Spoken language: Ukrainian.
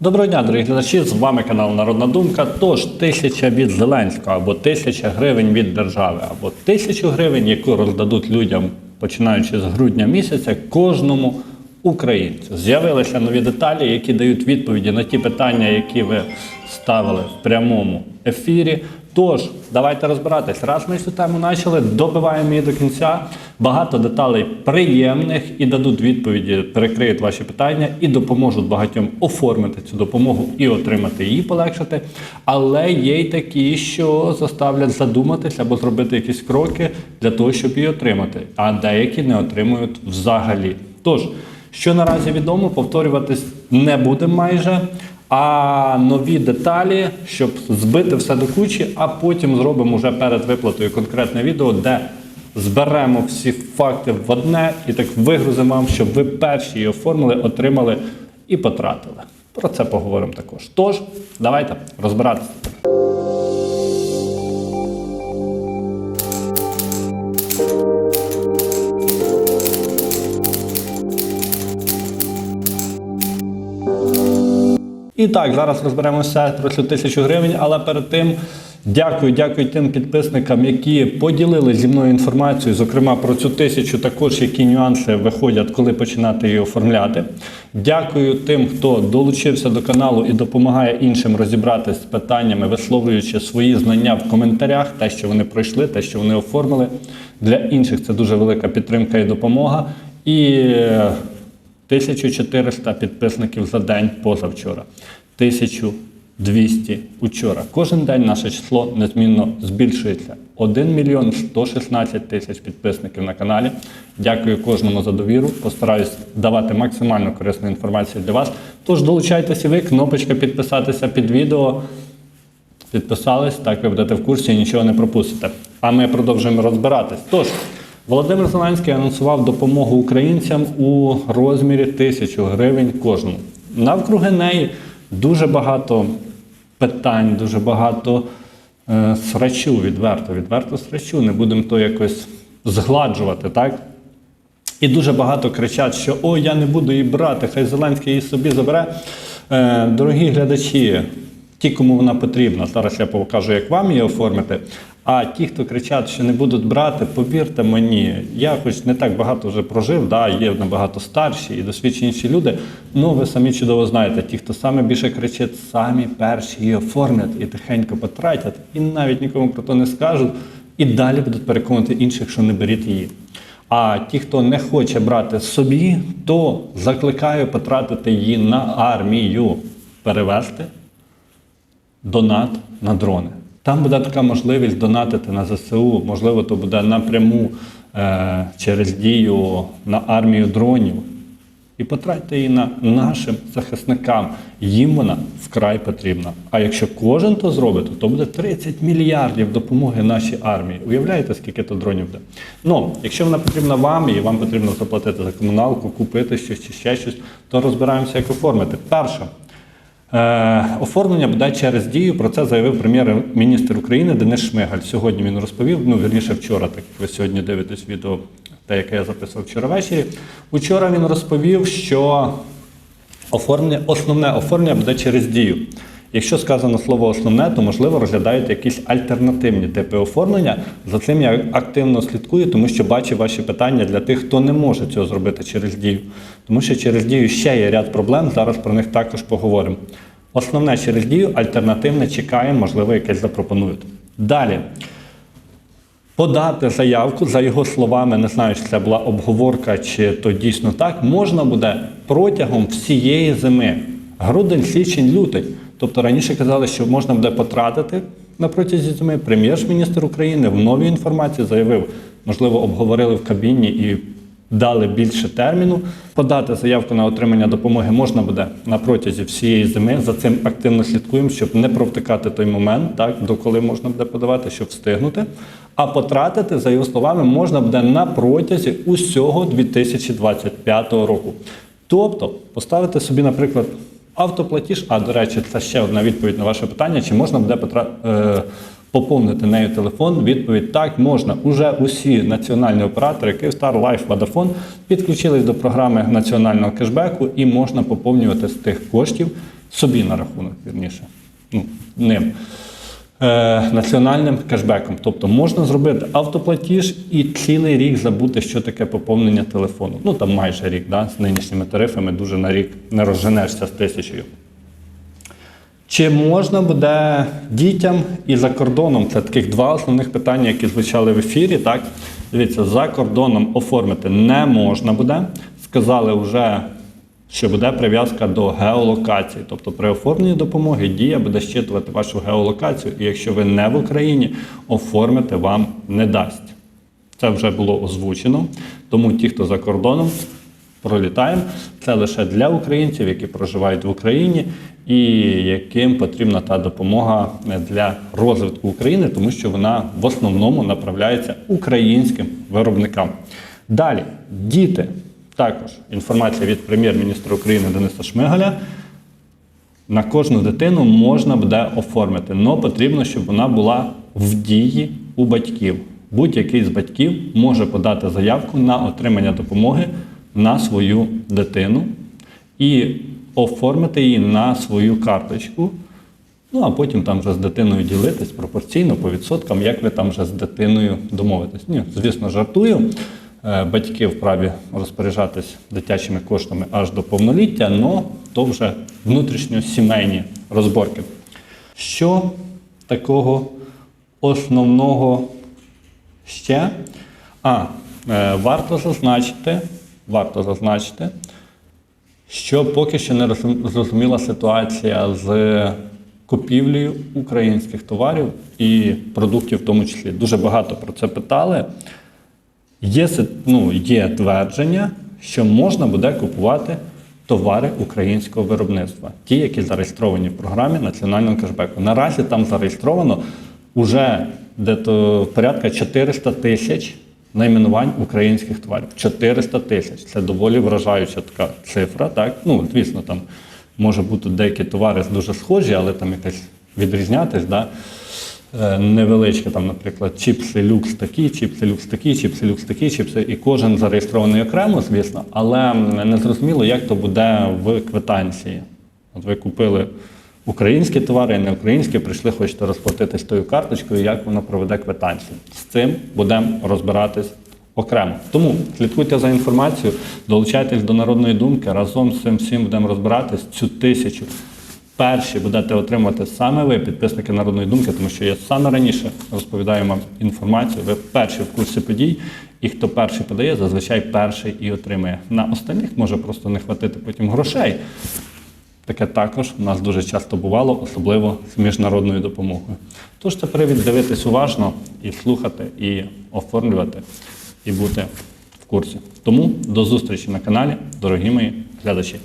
Доброго дня, дорогі глядачі! З вами канал Народна Думка. Тож тисяча від Зеленського, або тисяча гривень від держави, або тисячу гривень, яку роздадуть людям, починаючи з грудня місяця, кожному українцю. З'явилися нові деталі, які дають відповіді на ті питання, які ви ставили в прямому ефірі. Тож, давайте розбиратись. Раз ми цю тему почали, добиваємо її до кінця. Багато деталей приємних і дадуть відповіді, перекриють ваші питання і допоможуть багатьом оформити цю допомогу і отримати її, полегшити. Але є й такі, що заставлять задуматись або зробити якісь кроки для того, щоб її отримати. А деякі не отримують взагалі. Тож, що наразі відомо, повторюватись не будемо майже. А нові деталі, щоб збити все до кучі, а потім зробимо вже перед виплатою конкретне відео, де зберемо всі факти в одне і так вигрузимо вам, щоб ви перші її оформили, отримали і потратили. Про це поговоримо також. Тож, давайте розбиратися. І так, зараз розберемося про цю тисячу гривень, але перед тим дякую, дякую тим підписникам, які поділили зі мною інформацію, зокрема про цю тисячу, також які нюанси виходять, коли починати її оформляти. Дякую тим, хто долучився до каналу і допомагає іншим розібратися з питаннями, висловлюючи свої знання в коментарях, те, що вони пройшли, те, що вони оформили. Для інших це дуже велика підтримка і допомога. І 1400 підписників за день позавчора, 1200 учора. Кожен день наше число незмінно збільшується. 1 мільйон 116 тисяч підписників на каналі. Дякую кожному за довіру. Постараюсь давати максимально корисну інформацію для вас. Тож долучайтеся ви, кнопочка підписатися під відео. Підписались, так ви будете в курсі і нічого не пропустите. А ми продовжуємо розбиратись. Тож, Володимир Зеленський анонсував допомогу українцям у розмірі тисячу гривень кожному. Навкруги неї дуже багато питань, дуже багато е, срачу відверто, відверто срачу. Не будемо то якось згладжувати, так? І дуже багато кричать, що о, я не буду її брати, хай Зеленський її собі забере. Е, дорогі глядачі, ті, кому вона потрібна, зараз я покажу, як вам її оформити. А ті, хто кричать, що не будуть брати, повірте мені, я хоч не так багато вже прожив, да, є набагато старші і досвідченіші люди. Ну ви самі чудово знаєте, ті, хто саме більше кричить, самі перші її оформлять і тихенько потратять, і навіть нікому про то не скажуть, і далі будуть переконувати інших, що не беріть її. А ті, хто не хоче брати собі, то закликаю потратити її на армію, перевести донат на дрони. Там буде така можливість донатити на ЗСУ, можливо, то буде напряму е, через дію на армію дронів. І потратьте її на нашим захисникам. Їм вона вкрай потрібна. А якщо кожен то зробить, то буде 30 мільярдів допомоги нашій армії. Уявляєте, скільки то дронів буде? Ну, якщо вона потрібна вам і вам потрібно заплатити за комуналку, купити щось чи ще щось, то розбираємося, як оформити. Перше. Е, оформлення буде через дію. Про це заявив прем'єр-міністр України Денис Шмигаль. Сьогодні він розповів, ну вірніше вчора, так як ви сьогодні дивитесь відео, те, яке я записував вчора ввечері. Учора він розповів, що оформлення, основне оформлення буде через дію. Якщо сказано слово основне, то можливо розглядають якісь альтернативні типи оформлення. За цим я активно слідкую, тому що бачу ваші питання для тих, хто не може цього зробити через дію. Тому що через дію ще є ряд проблем. Зараз про них також поговоримо. Основне через дію, альтернативне чекаємо, можливо, якесь запропонують. Далі. Подати заявку, за його словами, не знаю, чи це була обговорка, чи то дійсно так, можна буде протягом всієї зими. Грудень, січень, лютий. Тобто раніше казали, що можна буде потратити на протязі зими. Прем'єр-міністр України в новій інформації заявив, можливо, обговорили в кабіні і дали більше терміну. Подати заявку на отримання допомоги можна буде на протязі всієї зими. За цим активно слідкуємо, щоб не провтикати той момент, так до коли можна буде подавати, щоб встигнути. А потратити, за його словами, можна буде на протязі усього 2025 року. Тобто поставити собі, наприклад, автоплатіж, а до речі, це ще одна відповідь на ваше питання: чи можна буде потра... е... поповнити нею телефон? Відповідь так, можна. Уже усі національні оператори, Київстар, Лайф, Vodafone, підключились до програми національного кешбеку і можна поповнювати з тих коштів, собі на рахунок, вірніше, ну, ним. Е, національним кешбеком. Тобто можна зробити автоплатіж і цілий рік забути, що таке поповнення телефону. Ну там майже рік, да, з нинішніми тарифами дуже на рік не розженешся з тисячею. Чи можна буде дітям і за кордоном? Це таких два основних питання, які звучали в ефірі. Так, дивіться, за кордоном оформити не можна буде. Сказали вже, що буде прив'язка до геолокації. Тобто при оформленні допомоги дія буде щитувати вашу геолокацію, і якщо ви не в Україні, оформити вам не дасть. Це вже було озвучено. Тому ті, хто за кордоном, пролітаємо. Це лише для українців, які проживають в Україні, і яким потрібна та допомога для розвитку України, тому що вона в основному направляється українським виробникам. Далі, діти. Також інформація від прем'єр-міністра України Дениса Шмигаля. На кожну дитину можна буде оформити, але потрібно, щоб вона була в дії у батьків. Будь-який з батьків може подати заявку на отримання допомоги на свою дитину і оформити її на свою карточку. Ну, а потім там вже з дитиною ділитись пропорційно по відсоткам, як ви там вже з дитиною домовитесь. Ні, звісно, жартую. Е, Батьки вправі розпоряджатись дитячими коштами аж до повноліття, але то вже внутрішньосімейні розборки. Що такого основного ще? А, е, варто зазначити, варто зазначити, що поки що не зрозуміла ситуація з купівлею українських товарів і продуктів, в тому числі. Дуже багато про це питали. Є, ну, є твердження, що можна буде купувати товари українського виробництва, ті, які зареєстровані в програмі національного кешбеку. Наразі там зареєстровано вже дето порядка 400 тисяч найменувань українських товарів. 400 тисяч. Це доволі вражаюча така цифра. Так? Ну, звісно, там може бути деякі товари дуже схожі, але там якось відрізнятись. Да? Е, невеличке, там, наприклад, чіпси люкс такі, чіпси люкс такі, чіпси люкс такі, чіпси, і кожен зареєстрований окремо, звісно, але не зрозуміло, як то буде в квитанції. От ви купили українські товари, не українські, прийшли, хочете розплатитись тою карточкою, як воно проведе квитанцію. З цим будемо розбиратись окремо. Тому слідкуйте за інформацією, долучайтесь до народної думки. Разом з цим всім будемо розбиратись цю тисячу. Перші будете отримувати саме ви, підписники народної думки, тому що я саме раніше розповідаю вам інформацію. Ви перші в курсі подій, і хто перший подає, зазвичай перший і отримує. На остальних може просто не хватити потім грошей. Таке також у нас дуже часто бувало, особливо з міжнародною допомогою. Тож це привід дивитись уважно і слухати, і оформлювати, і бути в курсі. Тому до зустрічі на каналі, дорогі мої глядачі.